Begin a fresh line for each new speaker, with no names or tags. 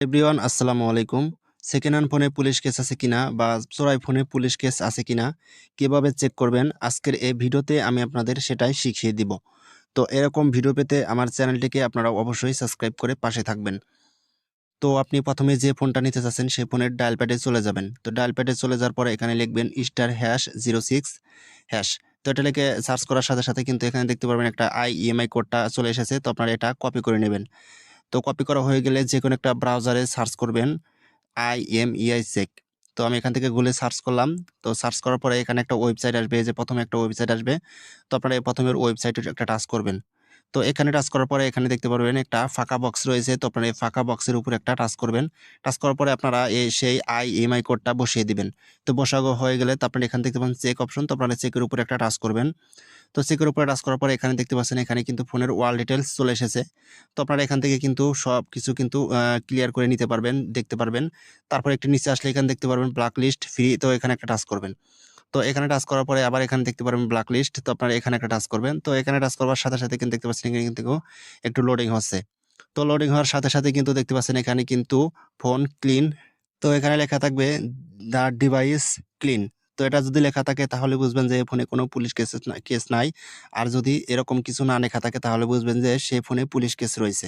Everyone আসসালামু আলাইকুম second hand ফোনে পুলিশ কেস আছে কিনা বা চোরাই ফোনে পুলিশ কেস আছে কিনা, কীভাবে চেক করবেন? আজকের এই ভিডিওতে আমি আপনাদের সেটাই শিখিয়ে দিব। তো এরকম ভিডিও পেতে আমার চ্যানেলটিকে আপনারা অবশ্যই সাবস্ক্রাইব করে পাশে থাকবেন। তো আপনি প্রথমে যে ফোনটা নিতে চাচ্ছেন, সেই ফোনের ডায়াল প্যাডে চলে যাবেন। তো ডায়াল প্যাডে চলে যাওয়ার পরে এখানে লিখবেন star hash zero six hash তো এটা লিখে সার্চ করার সাথে সাথে কিন্তু এখানে দেখতে পারবেন একটা আই ইএমআই কোডটা চলে এসেছে। তো আপনারা এটা কপি করে নেবেন। তো কপি করা হয়ে গেলে যে কোনো একটা ব্রাউজারে সার্চ করবেন আই এম ইআই চেক তো আমি এখান থেকে গুলে সার্চ করলাম। তো সার্চ করার পরে এখানে একটা ওয়েবসাইট আসবে যে প্রথমে একটা ওয়েবসাইট আসবে। তো আপনারা প্রথমের ওয়েবসাইটে একটা টাচ করবেন। তো এখানে টাচ করার পরে এখানে দেখতে পারবেন একটা ফাঁকা বক্স রয়েছে। তো আপনারা এই ফাঁকা বক্সের উপর একটা টাচ করবেন। টাচ করার পরে আপনারা এই সেই আই এমআই কোডটা বসিয়ে দিবেন। তো বসাগো হয়ে গেলে তো আপনারা এখান দেখতে পাবেন চেক অপশন তো আপনারা চেকের উপর একটা টাচ করবেন। তো চেকের উপরে টাচ করার পরে এখানে দেখতে পাচ্ছেন এখানে কিন্তু ফোনের ওয়াল ডিটেলস চলে এসেছে। তো আপনারা এখান থেকে কিন্তু সব কিছু কিন্তু ক্লিয়ার করে নিতে পারবেন, দেখতে পারবেন। তারপর একটু নিচে আসলে এখানে দেখতে পারবেন ব্ল্যাক লিস্ট ফ্রি তো এখানে একটা টাচ করবেন। তো এখানে টাচ করার পরে আবার এখানে দেখতে পারবেন ব্ল্যাক লিস্ট তো আপনারা এখানে একটা টাচ করবেন। তো এখানে টাচ করবার সাথে সাথে কিন্তু দেখতে পাচ্ছেন এখানে কিন্তু একটু লোডিং হচ্ছে। তো লোডিং হওয়ার সাথে সাথে কিন্তু দেখতে পাচ্ছেন এখানে কিন্তু ফোন ক্লিন তো এখানে লেখা থাকবে দ্য ডিভাইস ক্লিন তো এটা যদি লেখা থাকে তাহলে বুঝবেন যে ফোনে কোনো পুলিশ কেস কেস নাই। আর যদি এরকম কিছু না লেখা থাকে তাহলে বুঝবেন যে সে ফোনে পুলিশ কেস রয়েছে।